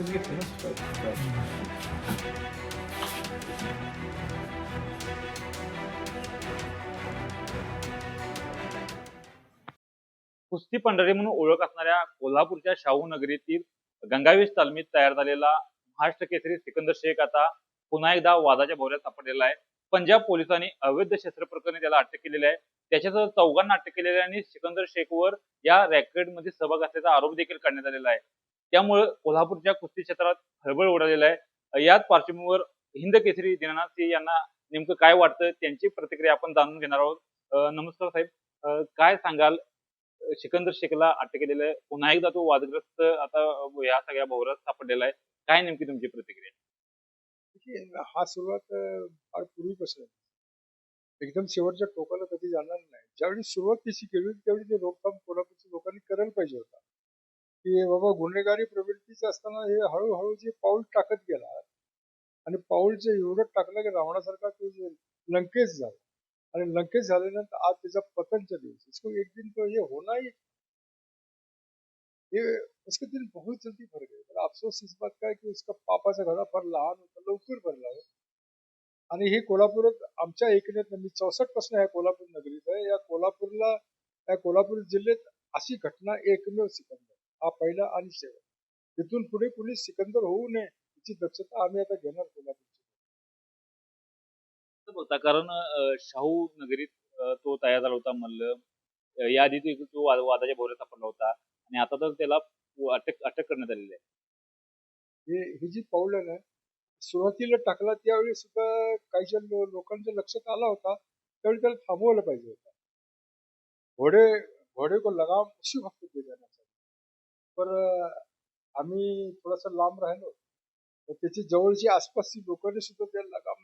कुस्तीमध्ये घेतली ना कुस्ती पंढरी म्हणून ओळख असणाऱ्या कोल्हापूरच्या शाहू नगरीतील गंगावेश तालमीत तयार झालेला महाराष्ट्र केसरी सिकंदर शेख आता पुन्हा एकदा वादाच्या भोवऱ्यात सापडलेला आहे. पंजाब पोलिसांनी अवैध शस्त्र प्रकरणी त्याला अटक केलेली आहे. त्याच्यासह चौघांना अटक केलेली आहे आणि सिकंदर शेखवर या रॅकेटमध्ये सहभाग असल्याचा आरोप देखील करण्यात आलेला आहे. त्यामुळे कोल्हापूरच्या कुस्ती क्षेत्रात खळबळ उडालेला आहे. याच पार्श्वभूमीवर हिंद केसरी दिनानाथ सिंह यांना नेमकं काय वाटतं त्यांची प्रतिक्रिया आपण जाणून घेणार आहोत. नमस्कार साहेब. काय सांगाल? सिकंदर शेखला अटक केलेलं आहे. पुन्हा एकदा तो वादग्रस्त आता या सगळ्या भोवरात सापडलेला आहे. काय नेमकी तुमची प्रतिक्रिया? हा सुरुवात फार पूर्वीपासून एकदम शेवटच्या टोकाला कधी जाणार नाही. ज्यावेळी सुरुवात तशी केली होती, त्यावेळी ते रोखताम कोल्हापूरच्या लोकांनी करायला पाहिजे होता. की बाबा गुन्हेगारी प्रवृत्तीचं असताना हे हळूहळू जे पाऊल टाकत गेला आणि पाऊल जे एवढं टाकलं की रावणासारखा तो लंकेश झाला आणि लंकेश झाल्यानंतर आज त्याचा पतनच्या दिवस इसको एक दिन तो ये होना ही ये उसके दिन बहुत जल्दी भर गए. मला अफसोस इस बात का की कि उसका पापाचा घडा फार लहान होता लवकर भरला हो. आणि हे कोल्हापुरात आमच्या ऐकण्यात मी चौसष्टपासून या कोल्हापूर नगरीत आहे. या कोल्हापूरला या कोल्हापूर जिल्ह्यात अशी घटना एकमेव सिकंद हा पहिला आणि शेवट. तिथून पुढे कुणी सिकंदर होऊ नये याची दक्षता आम्ही आता घेणार कोल्हापूरची. होता कारण शाहू नगरीत तो तयार झाला होता मल्ल. अं, याआधी तो- तो वाद- वादाच्या भोवऱ्यात सापडला होता आणि आता तर त्याला अटक अटक करण्यात आलेली आहे. हे ही जी पाऊल आहे ना सुरुवातीला टाकला त्यावेळी सुद्धा काही लोकांच्या लक्षात आला होता त्यावेळी त्याला थांबवलं पाहिजे होतं. घोडे घोडे को लगाम उसी वक्त दे देना पर आम्ही थोडस लांब राहिलो. तर त्याची जवळची आसपासची लोकांनी सुद्धा त्या लगाम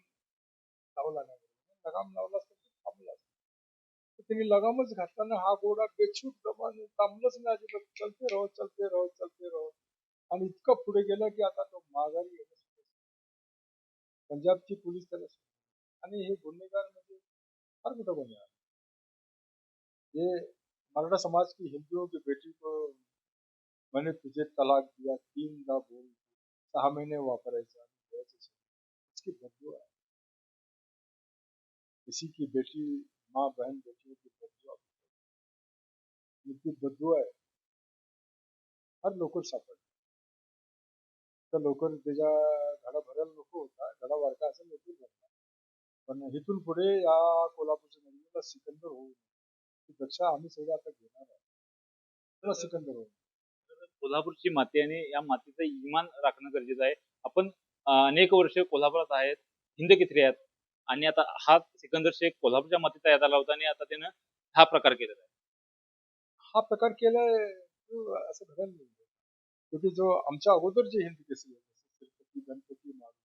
लावला नाही. लगाम लावला थांबला तर त्यांनी लगामच घातल्यानं हा घोडा बेछूट दमान थांबलंच नाही अजिबात. चलते राहो चलते राहो चलते राहो. आणि इतकं पुढे गेला की आता तो माघारी येणं पंजाबची पोलीस त्याला आणि हे गुन्हेगार म्हणजे फार मोठा गुन्हेगार. ये मराठा समाज की हिंदुओं की बेटी को मैंने तुझे तलाक दिया, तीन दा बोल सहा महीने वापरायचा बददुआ है। किसी की बेटी, माँ, बहन, बेटियों की बददुआ इनकी बददुआ आहे हर लवकर सापडली तर लवकर त्याच्या घडा भरायला नको होता घडा वारका असेल लवकर भरला पण इथून पुढे या कोल्हापूरच्या नगरीला सिकंदर होऊ नये. दक्षा आम्ही सगळे आता घेणार आहे सिकंदर होऊ. कोल्हापूरची माती आणि या मातीचं इमान राखणं गरजेचं आहे. आपण अनेक वर्ष कोल्हापुरात आहेत हिंद केसरी आहेत आणि आता हा सिकंदर शेख कोल्हापूरच्या मातीत तयार झाला होता आणि आता त्यानं हा प्रकार केलेला आहे. हा प्रकार केलाय असं घडायला नाही. क्योंकि जो आमच्या अगोदर जे हिंद केसरी आहेत गणपती मारुती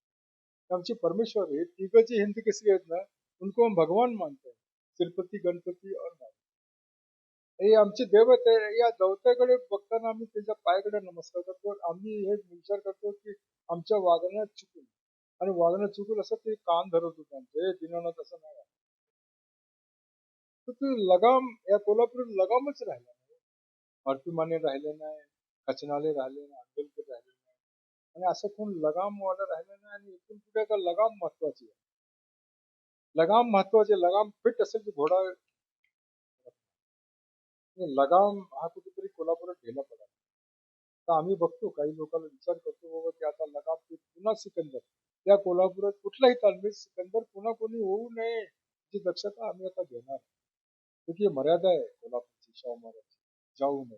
आमचे परमेश्वर हे तिघं जे हिंद केसरी आहेत ना उनको हम भगवान मानते हैं तिरुपती गणपती और मारुती. हे आमचे दैवत आहे या दैवताकडे बघताना आम्ही त्यांच्या पायाकडे नमस्कार करतो. आम्ही हे विचार करतो की आमच्या वागण्यात चुकून आणि वागण्यात चुकून असं ते कान धरत होते आमचे. हे दिनानाथ असं नाही तर ते लगाम या कोल्हापूर लगामच राहिला नाही. मारुतीमाने राहिले नाही कचनाले राहिले नाही आंबेडकर राहिले नाही. आणि असं कोण लगाम वाला राहिलं नाही आणि एकूण कुठे का लगाम महत्वाची आहे. लगाम महत्त्वाचे लगाम फिट असेल तर घोडा लगाम हा कुठेतरी कोल्हापुरात ढेला पडला तर आम्ही बघतो काही लोकांना विचार करतो बाबा की आता लगाम फिट पुन्हा सिकंदर. या कोल्हापुरात कुठलाही तालमीत सिकंदर पुन्हा कोणी होऊ नये याची दक्षता आम्ही आता घेणार. ये मर्यादा आहे कोल्हापूरची शाहू महाराजची. जाऊ नये.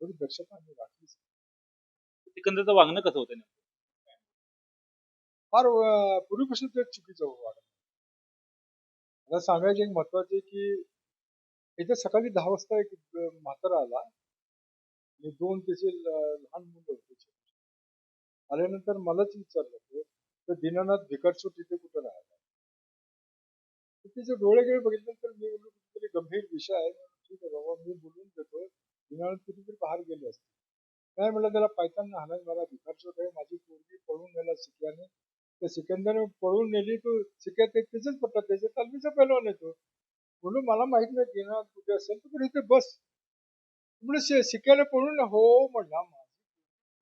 थोडी दक्षता आम्ही राखलीच सिकंदरचं वागणं कसं होतं? फार पूर्वीपासून ते चुकीचं वाटत मला सांगायचे महत्त्वाचे की इथे सकाळी दहा वाजता एक म्हातारा आला. आणि दोन त्याचे लहान मुलं होते. आल्यानंतर मलाच विचारलं तर दीनानाथ भिकारचो तिथे कुठं राहिला? तिचे डोळे गेळे बघितल्यानंतर मी बोललो कुठेतरी गंभीर विषय आहे. ठीक आहे बाबा मी बोलून देतो. दीनानाथ कुठेतरी बाहेर गेले असते काय म्हणलं त्याला पायताना हाणाय मला भिकारचोट आहे माझी पोरगी पळून नेला सिक्याने. त्या सिकंदरने पळून नेली तो सिक्या ते त्याच्याच पडतात त्याच्या तालमीचा पहिलवान येतो बोलू मला माहीत नाही देणार कुठे असेल. तर इथे बस. म्हणजे शिकायला पळून हो म्हणला माझी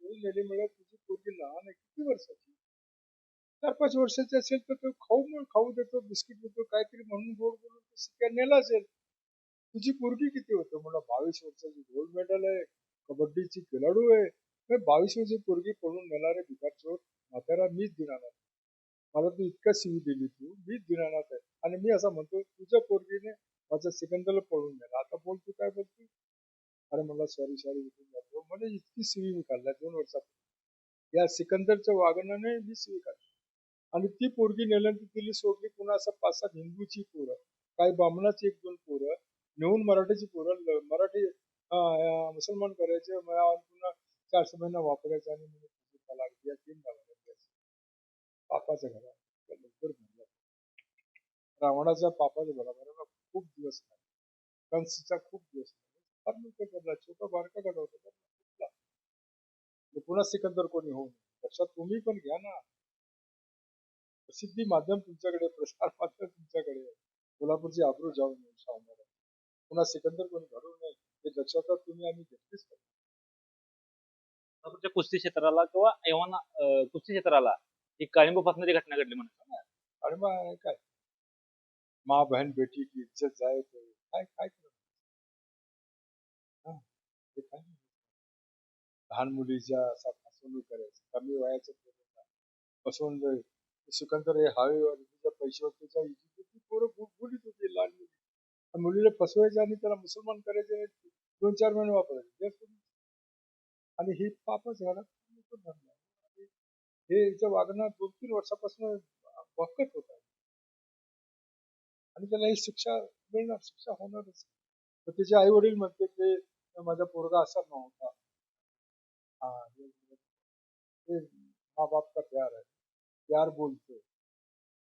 पोरगी. नेली तुझी पोरगी लहान आहे किती वर्षाची? चार पाच वर्षाची असेल तर तो खाऊ म्हणून खाऊ देतो बिस्किट देतो काहीतरी म्हणून गोड बोलून शिकायला नेला असेल. तुझी पोरगी किती होतं? मला बावीस वर्षाची गोल्ड मेडल आहे कबड्डीची खेळाडू आहे. बावीस वर्षाची पोरगी पळून नेणारे भिकार चोर म्हातारा मीच दिनानाथ. मला तू इतका शिवी दिली तू मीच दिनानाथ आहे. आणि मी असं म्हणतो तुझ्या पोरगीने माझ्या सिकंदरला पळून गेला आता बोल तू काय बोलतो अरे मला सॉरी सॉरी उठून जातो मला इतकी सिवी मी काढल्या दोन वर्षापूर्वी. या सिकंदरच्या वागण्याने मी सिवी काढली. आणि ती पोरगी नेल्यानंतर तिला सोडली पुन्हा असं पाच सात हिंदूची पोरं. काही बामणाची एक दोन पोरं. नेऊन मराठीची पोरं. मराठी मुसलमान करायचे. मग पुन्हा चारशे महिना वापरायचा आणि मग तीन गावाला घरात रावणाच्या पापाच्या बरोबर खूप दिवस लागले कंसचा खूप दिवस घडला छोटा बारका. आणि पुन्हा सिकंदर कोणी होऊ लक्षात तुम्ही पण घ्या ना. प्रसिद्धी माध्यम तुमच्याकडे प्रसार माध्यम तुमच्याकडे. कोल्हापूरची आबरू जाऊ नये शाहू पुन्हा सिकंदर कोणी घडवू नये. हे लक्षात तुम्ही आम्ही घेतलीच पाहिजे. कोल्हापूरच्या कुस्ती क्षेत्राला किंवा एव्हाना कुस्ती क्षेत्राला ही काळिंब फासणारी घटना घडली म्हणून आणि मग काय? माँ बहन बेटी की इज्जत जाए तो काय काय करणार? लहान मुलीच्या असा फसवणूक करायचं कमी वयाचं फसवून जाईल सिकंदर हे हवेवर तिच्या पैशावर तिच्या इज्जतीची पोरं बोलीत होती लहान मुली मुलीला फसवायचं आणि त्याला मुसलमान करायचे दोन चार महिने वापरायचे आणि ही पापच घरात हे याचं वागणं दोन तीन वर्षापासून बघत होता आणि त्याला ही शिक्षा मिळणार शिक्षा होणारच. तर त्याचे आई वडील म्हणते की माझा पोरगा असा नव्हता. हा माँ बाप का प्यार है प्यार बोलते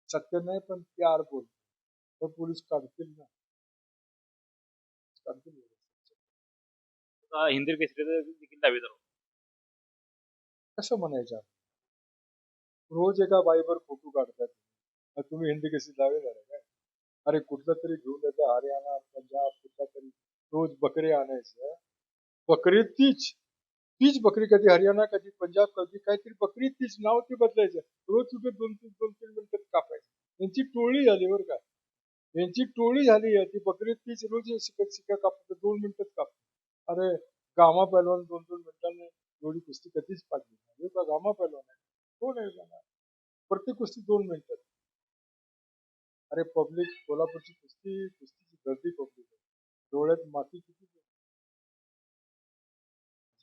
सत्य नाही पण प्यार बोलते तर पोलीस काढतील ना? काढतील हिंदी केसरी देखील दावेदार. कसं म्हणायचं? रोज एका बाईवर फोटो काढतात तुम्ही. हिंदी कशी दावेदार आहे काय अरे कुठलं तरी घेऊन येतं. हरियाणा पंजाब कुठला तरी. रोज बकरी आणायचं. बकरी तीच. तीच बकरी कधी हरियाणा कधी पंजाब कधी काहीतरी बकरी तीच. नाव ती बदलायचं. रोज कुठे दोन तीन दोन तीन मिनिटात कापायचं. यांची टोळी झाली बरं का. यांची टोळी झाली. आहे ती बकरी तीच रोज शिकत शिका कापत. दोन मिनिटात कापत. अरे गामा पहिलवान दोन दोन मिनिटांनी एवढी कुस्ती कधीच पाडली नाही. गामा पैलवान आहे. कोण आहे प्रत्येक कुस्ती दोन मिनिटात अरे पब्लिक कोल्हापूरची कुस्ती कुस्तीची गर्दी पब्लिक आहे. डोळ्यात माती किती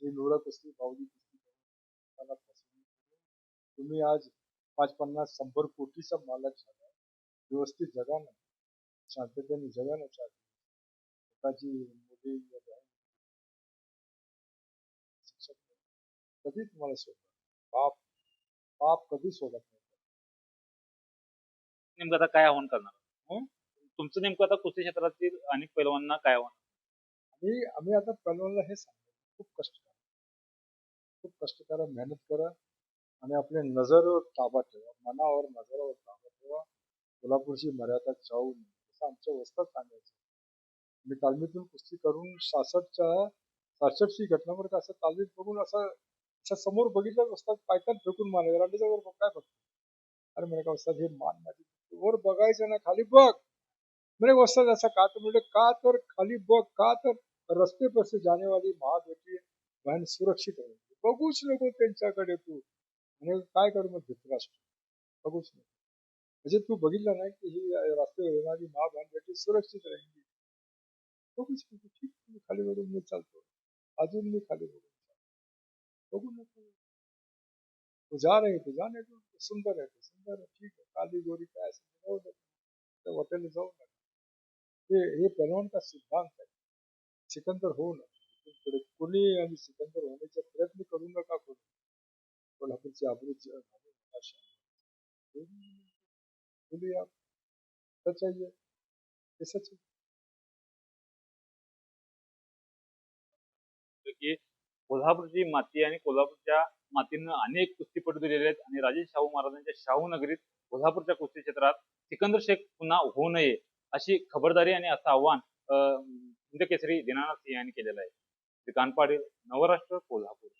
जे लोढा असली भावली कुस्ती तुम्ही आज पाच पन्नास शंभर कोटीचा मालक झाला. व्यवस्थित जगा ना. शांततेने जगा ना चार स्वतःची मुली कधी तुम्हाला सोडणार बाप बाप कधी सोडत नेमकं आता काय आव्हान करणार? तुमचं नेमकं आता कुस्ती क्षेत्रातील अनेक पैलवानांना काय आव्हान? आम्ही आम्ही आता पैलवानला हे सांगतो खूप कष्ट करा. खूप कष्ट करा मेहनत करा आणि आपल्या नजरवर ताबा ठेवा मनावर नजरावर ताबा ठेवा. कोल्हापूरची मर्यादा जाऊ नये असं आमच्या वस्तात सांगायचं. मी तालमीतून कुस्ती करून सासष्टच्या सासष्टची घटना बरं का असं तालमीत बघून असं असं समोर बघितलं असतात पायथ्यात फेकून मारायचं रांडेच्या वर काय बघतो? अरे म्हणे का असतात हे मान माझी वर बघायचं ना खाली बघ. म्हणजे वस्ताद असं का तर म्हणजे का तर खाली बघ का तर रस्ते पर से जाने वाली माँ बहन सुरक्षित आहे बघूच नको त्यांच्याकडे तू. म्हणजे काय करू मग धृतराष्ट्र? बघूच नको. म्हणजे तू बघितलं नाही की ही रस्त्यावर येणारी माँ बहन बेटी सुरक्षित राहिली. बघूच नको. ठीक खाली वरून मी चालतो. अजून मी खाली वरून चालतो. बघू नको. तो जा रहे तो जाने सुंदर आहे सुंदर आहे. ठीक आहे. काली गोरी काय असेल ते जाऊ त्या हॉटेलला जाऊ नका. हे हे पहलवान का सिद्धांत आहे. सिकंदर होऊ नका. पुढे कोणी आणि सिकंदर होण्याचा प्रयत्न करू नका कोणी. कोल्हापूरची आबरूची बोलिए आप सच ये. सच है की कोल्हापूरची माती आणि कोल्हापूरच्या मातीनं अनेक कुस्तीपटू दिलेले आहेत आणि राजे शाहू महाराजांच्या शाहू नगरीत कोल्हापूरच्या कुस्ती क्षेत्रात सिकंदर शेख पुन्हा होऊ नये अशी खबरदारी आणि असं आव्हान अं, हिंद केसरी दीनानाथ सिंह यांनी केलेलं आहे. श्रीकांत पाटील नवराष्ट्र कोल्हापूर.